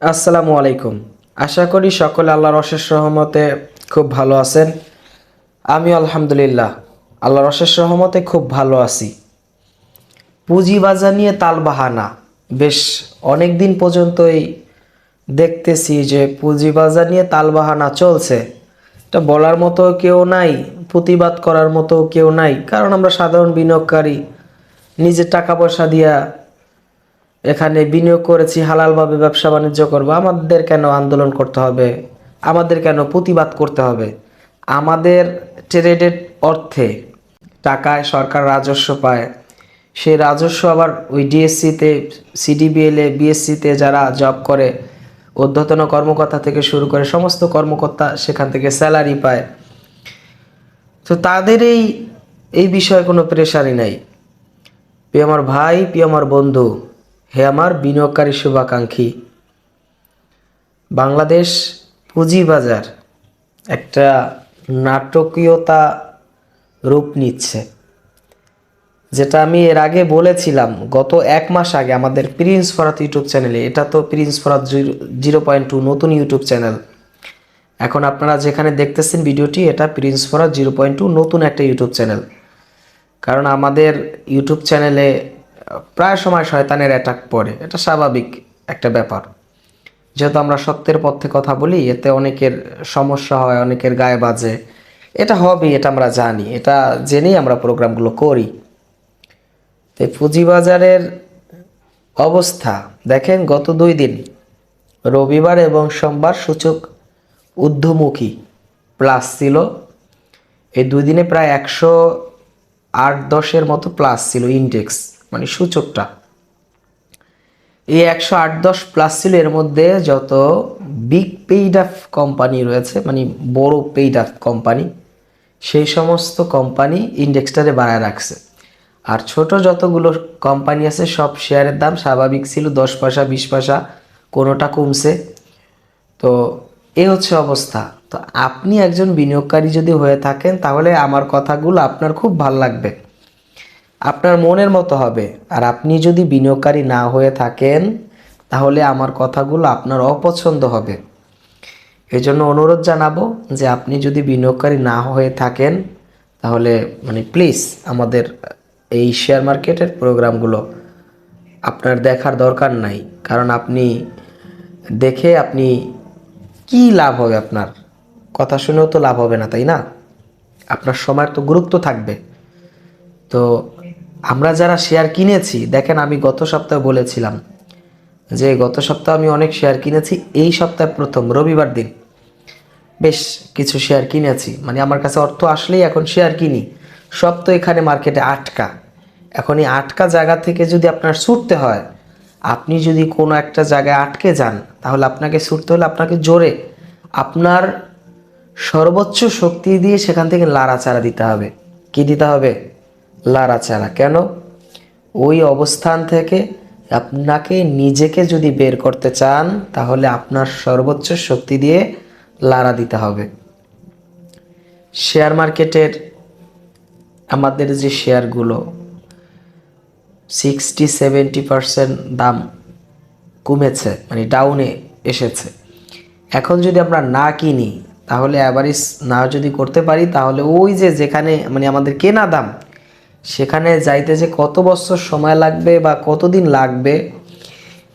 আসসালামু আলাইকুম। আশা করি সকলে আল্লাহর অশেষ রহমতে খুব ভালো আছেন। আমি আলহামদুলিল্লাহ আল্লাহর অশেষ রহমতে খুব ভালো আছি। পুঁজিবাজার নিয়ে তালবাহানা। বেশ অনেক দিন পর্যন্তই দেখতেছি যে পুঁজিবাজার নিয়ে তালবাহানা চলছে। এটা বলার মতো কেউ নাই, প্রতিবাদ করার মতো কেউ নাই। কারণ আমরা সাধারণ বিনিয়োগকারী, নিজের টাকা পয়সা দিয়া এখানে বিনিয়োগ করেছি, হালালভাবে ব্যবসা বাণিজ্য করব। আমাদের কেন আন্দোলন করতে হবে? আমাদের কেন প্রতিবাদ করতে হবে? আমাদের ট্রেডেড অর্থে টাকায় সরকার রাজস্ব পায়। সেই রাজস্ব আবার ওই ডিএসসিতে সিডিবিএলে বিএসসিতে যারা জব করে অধ্যতন কর্মকর্তা থেকে শুরু করে সমস্ত কর্মকর্তা সেখান থেকে স্যালারি পায়। তো তাদের এই এই বিষয়ে কোনো প্রেশারই নাই। প্রিয় আমার ভাই, প্রিয় আমার বন্ধু হে আমার বিনিয়োগকারী শুভাকাঙ্ক্ষী, বাংলাদেশ পুঁজিবাজার একটা নাটকীয়তা রূপ নিচ্ছে। যেটা আমি এর আগে বলেছিলাম, গত এক মাস আগে আমাদের প্রিন্স ফরাত ইউটিউব চ্যানেলে এটা তো Prince Farhat zero point two নতুন ইউটিউব চ্যানেল এখন আপনারা যেখানে দেখতেছেন ভিডিওটি, এটা Prince Farhat zero point two নতুন একটা ইউটিউব চ্যানেল কারণ আমাদের ইউটিউব চ্যানেলে প্রায় সময় শয়তানের অ্যাটাক পড়ে। এটা স্বাভাবিক একটা ব্যাপার। যেহেতু আমরা সত্যের পথে কথা বলি, এতে অনেকের সমস্যা হয়, অনেকের গায়ে বাজে। এটা হবে, এটা আমরা জানি। এটা জেনেই আমরা প্রোগ্রামগুলো করি। তো পুঁজিবাজারের অবস্থা, দেখেন গত দুই দিন, রবিবার এবং সোমবার সূচক ঊর্ধ্বমুখী প্লাস ছিল। এই দুই দিনে প্রায় একশো আট দশের মতো প্লাস ছিল ইনডেক্স মানে সূচকটা। এই একশো আট দশ প্লাস ছিল, এর মধ্যে যত বিগ পেইড অফ কোম্পানি রয়েছে মানে বড় পেইড অফ কোম্পানি সেই সমস্ত কোম্পানি ইন্ডেক্সটারে বাড়ায় রাখছে। আর ছোট যতগুলো কোম্পানি আছে, সব শেয়ারের দাম স্বাভাবিক ছিল দশ পয়সা, বিশ পয়সা, কোনোটা কমছে। তো এ হচ্ছে অবস্থা। তো আপনি একজন বিনিয়োগকারী যদি হয়ে থাকেন, তাহলে আমার কথাগুলো আপনার খুব ভালো লাগবে। আপনার মনের মতো হবে। আর আপনি যদি বিনিয়োগকারী না হয়ে থাকেন, তাহলে আমার কথাগুলো আপনার অপছন্দ হবে। এই জন্য অনুরোধ জানাব যে আপনি যদি বিনিয়োগকারী না হয়ে থাকেন, তাহলে মানে প্লিজ আমাদের এই শেয়ার মার্কেটের প্রোগ্রামগুলো আপনার দেখার দরকার নাই। কারণ আপনি দেখে আপনি কি লাভ হবে আপনার? কথা শুনেও তো লাভ হবে না, তাই না? আপনার সময়ের তো গুরুত্ব থাকবে। তো আমরা যারা শেয়ার কিনেছি, দেখেন আমি গত সপ্তাহে বলেছিলাম যে গত সপ্তাহে আমি অনেক শেয়ার কিনেছি, এই সপ্তাহে প্রথম, রবিবার দিন। বেশ কিছু শেয়ার কিনেছি মানে আমার কাছে অর্থ আসলেই এখন শেয়ার কিনি। সব তো এখানে মার্কেটে আটকা। এখন এই আটকা জায়গা থেকে যদি আপনার ছুটতে হয়, আপনি যদি কোনো একটা জায়গায় আটকে যান, তাহলে আপনাকে ছুটতে হলে আপনাকে জোরে আপনার সর্বোচ্চ শক্তি দিয়ে সেখান থেকে লাড়াচাড়া দিতে হবে। কি দিতে হবে? লাড়াচাড়া। কেন? ওই অবস্থান থেকে আপনাকে নিজেকে যদি বের করতে চান, তাহলে আপনার সর্বোচ্চ শক্তি দিয়ে লাড়া দিতে হবে। শেয়ার মার্কেটের আমাদের যে শেয়ারগুলো সিক্সটি সেভেন্টি পারসেন্ট দাম কমেছে মানে ডাউনে এসেছে। এখন যদি আমরা না কিনি, তাহলে অ্যাভারেজ না যদি করতে পারি, তাহলে ওই যে যেখানে মানে আমাদের কেনা দাম সেখানে যাইতে যে কত বছর সময় লাগবে বা কতদিন লাগবে,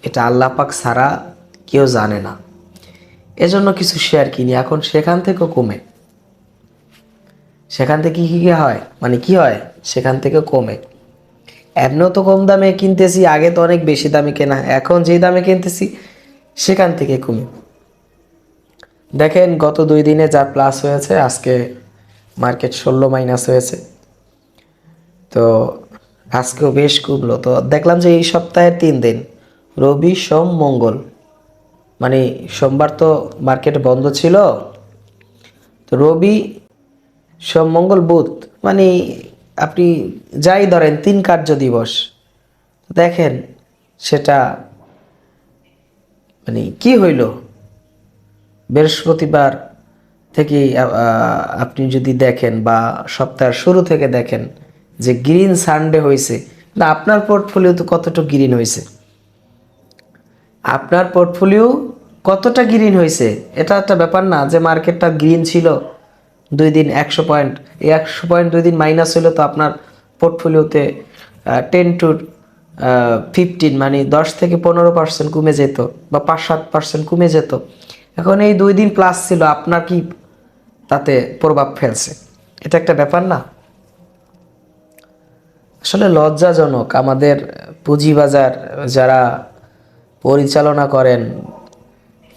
এটা আল্লাহ পাক ছাড়া কেউ জানে না। এজন্য কিছু শেয়ার কিনি, এখন সেখান থেকেও কমে। সেখান থেকে কি কি হয়? মানে কি হয়? সেখান থেকে কমে। এমনিও তো কম দামে কিনতেছি, আগে তো অনেক বেশি দামে কেনা, এখন যেই দামে কিনতেছি, সেখান থেকে কমে। দেখেন গত দুই দিনে যা প্লাস হয়েছে, আজকে মার্কেট ষোলো মাইনাস হয়েছে। তো আজকেও বেশ কমলো তো দেখলাম যে এই সপ্তাহের তিন দিন, রবি, সোম, মঙ্গল। মানে সোমবার তো মার্কেট বন্ধ ছিল। তো রবি, সোম, মঙ্গল, বুধ মানে আপনি যাই ধরেন, তিন কার্য দিবস। দেখেন, সেটা মানে কি হইল? বৃহস্পতিবার থেকে আপনি যদি দেখেন বা সপ্তাহের শুরু থেকে দেখেন যে গ্রিন সানডে হয়েছে না, আপনার পোর্টফোলিও তো কতটুকু গ্রিন হয়েছে আপনার পোর্টফোলিও কতটা গ্রিন হয়েছে এটা একটা ব্যাপার না, যে মার্কেটটা গ্রিন ছিল দুই দিন একশো পয়েন্ট এই একশো পয়েন্ট দুই দিন মাইনাস হলো তো আপনার পোর্টফোলিওতে টেন টু ফিফটিন মানে দশ থেকে পনেরো পার্সেন্ট কমে যেত বা পাঁচ সাত পার্সেন্ট কমে যেত। এখন এই দুই দিন প্লাস ছিল, আপনার কি তাতে প্রভাব ফেলছে? এটা একটা ব্যাপার না? আসলে লজ্জাজনক আমাদের পুঁজিবাজার যারা পরিচালনা করেন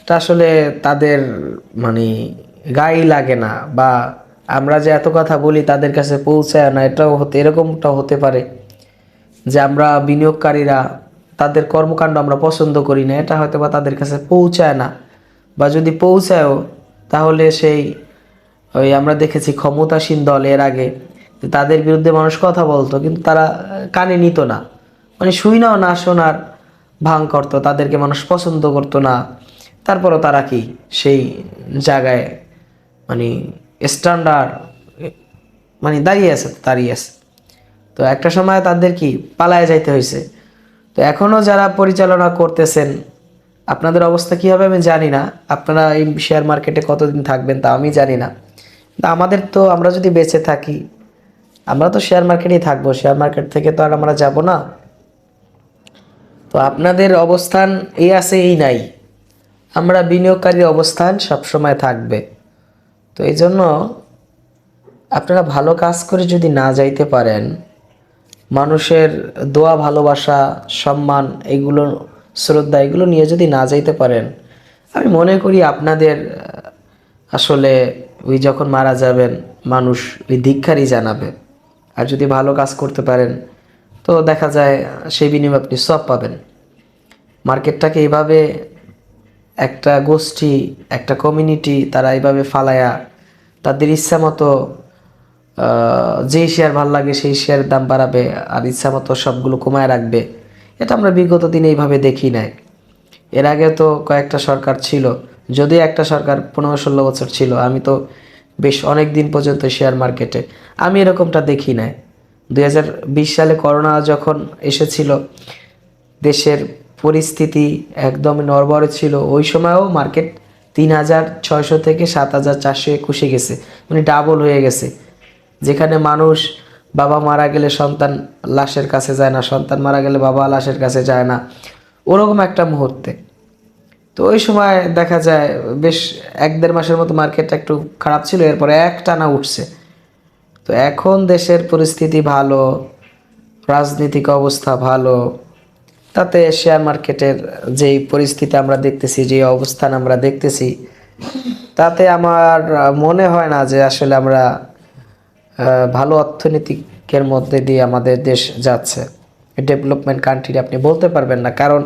এটা আসলে তাদের মানে গায়ে লাগে না বা আমরা যে এত কথা বলি তাদের কাছে পৌঁছায় না, এটাও হতে এরকমটা হতে পারে যে আমরা বিনিয়োগকারীরা তাদের কর্মকাণ্ড আমরা পছন্দ করি না, এটা হয়তো বা তাদের কাছে পৌঁছায় না। বা যদি পৌঁছায়ও, তাহলে সেই ওই আমরা দেখেছি ক্ষমতাসীন দল এর আগে তাদের বিরুদ্ধে মানুষ কথা বলতো, কিন্তু তারা কানে নিত না। মানে শুইনাও না শোনার ভাঙ করতো, তাদেরকে মানুষ পছন্দ করতো না। তারপরও তারা কি সেই জায়গায় মানে স্ট্যান্ডার্ড মানে দাঁড়িয়ে আছে দাঁড়িয়ে আছে। তো একটা সময় তাদের কি পালায় যাইতে হয়েছে তো এখনও যারা পরিচালনা করতেছেন, আপনাদের অবস্থা কী হবে আমি জানি না। আপনারা এই শেয়ার মার্কেটে কতদিন থাকবেন তা আমি জানি না। আমাদের তো আমরা যদি বেঁচে থাকি আমরা তো শেয়ার মার্কেটেই থাকব। শেয়ার মার্কেট থেকে তো আর আমরা যাব না। তো আপনাদের অবস্থান এই আছে, এই নাই। আমরা বিনিয়োগকারীর অবস্থান সবসময় থাকবে। তো এই জন্য আপনারা ভালো কাজ করে যদি না যাইতে পারেন, মানুষের দোয়া, ভালোবাসা, সম্মান এগুলো, শ্রদ্ধা এগুলো নিয়ে যদি না যাইতে পারেন, আমি মনে করি আপনাদের, আসলে ওই যখন মারা যাবেন, মানুষ ওই ধিক্ষারই জানাবে। আর যদি ভালো কাজ করতে পারেন, তো দেখা যায় সেই বিনিময়ে আপনি সব পাবেন। মার্কেটটাকে এইভাবে একটা গোষ্ঠী, একটা কমিউনিটি তারা এইভাবে ফালায়া, তাদের ইচ্ছা মতো যেই শেয়ার ভালো লাগে সেই শেয়ারের দাম বাড়াবে আর ইচ্ছা মতো সবগুলো কমায় রাখবে। এটা আমরা বিগত দিনে এইভাবে দেখি নাই। এর আগে তো কয়েকটা সরকার ছিল, যদিও একটা সরকার পনেরো ষোলো বছর ছিল, আমি তো বেশ অনেক দিন পর্যন্ত শেয়ার মার্কেটে। আমি এরকমটা দেখি নাই। দু হাজার বিশ সালে করোনা যখন এসেছিল, দেশের পরিস্থিতি একদম নড়বড়ে ছিল। ওই সময়ও মার্কেট তিন হাজার ছয়শো থেকে সাত হাজার চারশো একুশে গেছে মানে ডাবল হয়ে গেছে। যেখানে মানুষ বাবা মারা গেলে সন্তান লাশের কাছে যায় না, সন্তান মারা গেলে বাবা লাশের কাছে যায় না। ওরকম একটা মুহূর্তে। তো ওই সময় দেখা যায় বেশ এক দেড় মাসের মতো মার্কেটটা একটু খারাপ ছিল, এরপরে এক টানা উঠছে। তো এখন দেশের পরিস্থিতি ভালো, রাজনৈতিক অবস্থা ভালো, তাতে শেয়ার মার্কেটের যেই পরিস্থিতি আমরা দেখতেছি যে অবস্থান আমরা দেখতেছি, তাতে আমার মনে হয় না যে আসলে আমরা ভালো অর্থনীতিকের মধ্যে দিয়ে আমাদের দেশ যাচ্ছে। ডেভেলপমেন্ট কান্ট্রি আপনি বলতে পারবেন না, কারণ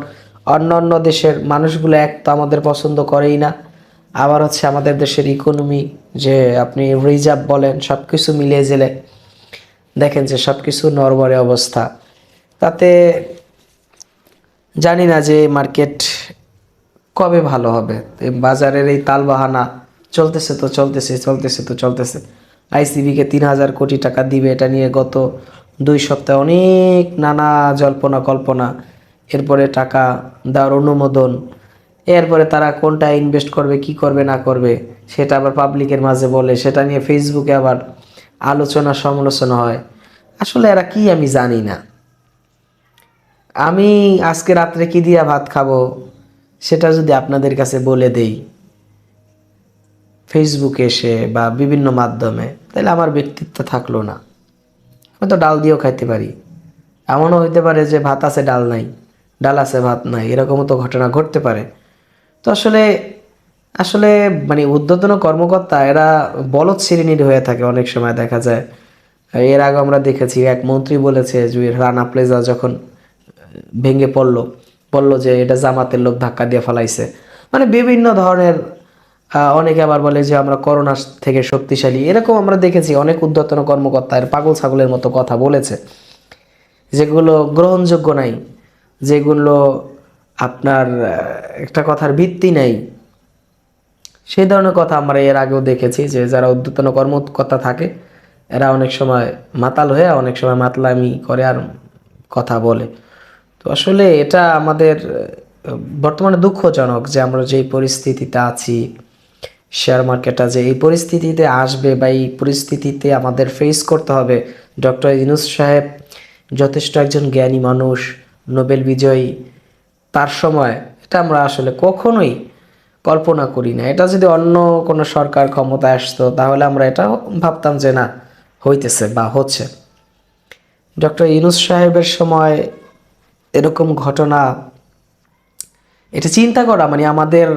অন্য অন্য দেশের মানুষগুলো এক তো আমাদের পছন্দ করেই না। আবার হচ্ছে আমাদের দেশের ইকোনমি যে আপনি রিজার্ভ বলেন সব কিছু মিলিয়ে জেলে দেখেন যে সব কিছু নরবরে অবস্থা। তাতে জানি না যে মার্কেট কবে ভালো হবে। বাজারের এই তালবাহানা, চলতেছে তো চলতেছে চলতেছে তো চলতেছে। আইসিবিকে তিন হাজার কোটি টাকা দিবে, এটা নিয়ে গত দুই সপ্তাহে অনেক নানা জল্পনা কল্পনা এরপরে টাকা দেওয়ার অনুমোদন, এরপরে তারা কোনটা ইনভেস্ট করবে, কি করবে, না করবে, সেটা আবার পাবলিকের মাঝে বলে, সেটা নিয়ে ফেসবুকে আবার আলোচনা সমালোচনা হয়। আসলে এরা কি আমি জানি না। আমি আজকে রাত্রে কি দিয়া ভাত খাব, সেটা যদি আপনাদের কাছে বলে দেই ফেসবুকে এসে বা বিভিন্ন মাধ্যমে, তাহলে আমার ব্যক্তিত্ব থাকল না। আমি তো ডাল দিয়েও খাইতে পারি। এমনও হইতে পারে যে ভাত আছে, ডাল নাই। ডাল আছে ভাত নাই, এরকমও তো ঘটনা ঘটতে পারে। তো আসলে আসলে মানে উদ্বোধন কর্মকর্তা, এরা বলদ শ্রেণির হয়ে থাকে অনেক সময় দেখা যায়। এর আগে আমরা দেখেছি, এক মন্ত্রী বলেছে যে রানা প্লেজা যখন ভেঙে পড়ল, বলল যে এটা জামাতের লোক ধাক্কা দিয়ে ফেলাইছে। মানে বিভিন্ন ধরনের অনেকে আবার বলে যে আমরা করোনা থেকে শক্তিশালী। এরকম আমরা দেখেছি, অনেক উদ্যতন কর্মকর্তা এর পাগল ছাগলের মতো কথা বলেছে। যেগুলো গ্রহণযোগ্য নাই। যেগুলো আপনার একটা কথার ভিত্তি নেই। সেই ধরনের কথা আমরা এর আগেও দেখেছি যে যারা উদ্যতন কর্মকর্তা থাকে, এরা অনেক সময় মাতাল হয়ে, অনেক সময় মাতলামি করে আর কথা বলে। তো আসলে এটা আমাদের বর্তমানে দুঃখজনক যে আমরা যেই পরিস্থিতিতে আছি শেয়ার মার্কেটটা যে এই পরিস্থিতিতে আসবে বা এই পরিস্থিতিতে আমাদের ফেস করতে হবে। ডক্টর ইনুস সাহেব যথেষ্ট একজন জ্ঞানী মানুষ নোবেল বিজয়ী তার সময়, এটা আমরা আসলে কখনোই কল্পনা করি না। এটা যদি অন্য কোনো সরকার ক্ষমতায় আসতো, তাহলে আমরা এটা ভাবতাম যে না, হইতেছে বা হচ্ছে। ডক্টর ইনুস সাহেবের সময় এরকম ঘটনা, এটা চিন্তা করা মানে আমাদের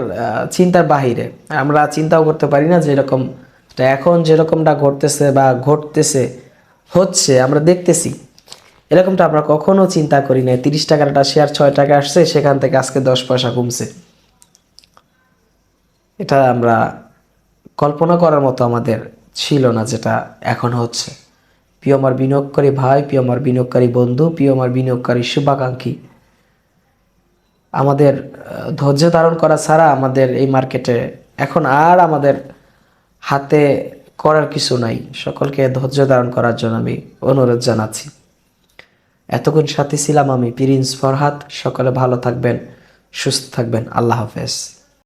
চিন্তার বাহিরে। আমরা চিন্তাও করতে পারি না যে এরকম এখন যেরকমটা ঘটতেছে বা ঘটতেছে, হচ্ছে, আমরা দেখতেছি। এরকমটা আমরা কখনো চিন্তা করি না তিরিশ টাকার একটা শেয়ার ছয় টাকা আসছে, সেখান থেকে আজকে দশ পয়সা কমছে। এটা আমরা কল্পনা করার মতো আমাদের ছিল না যেটা এখন হচ্ছে। প্রিয় আমার বিনিয়োগকারী ভাই, প্রিয় আমার বিনিয়োগকারী বন্ধু, প্রিয় আমার বিনিয়োগকারী শুভাকাঙ্ক্ষী, আমাদের ধৈর্য ধারণ করা ছাড়া আমাদের এই মার্কেটে এখন আর আমাদের হাতে করার কিছু নাই। সকলকে ধৈর্য ধারণ করার জন্য আমি অনুরোধ জানাচ্ছি। এতক্ষণ সাথে ছিলাম আমি প্রিন্স ফরহাদ। সকলে ভালো থাকবেন সুস্থ থাকবেন। আল্লাহ হাফেজ।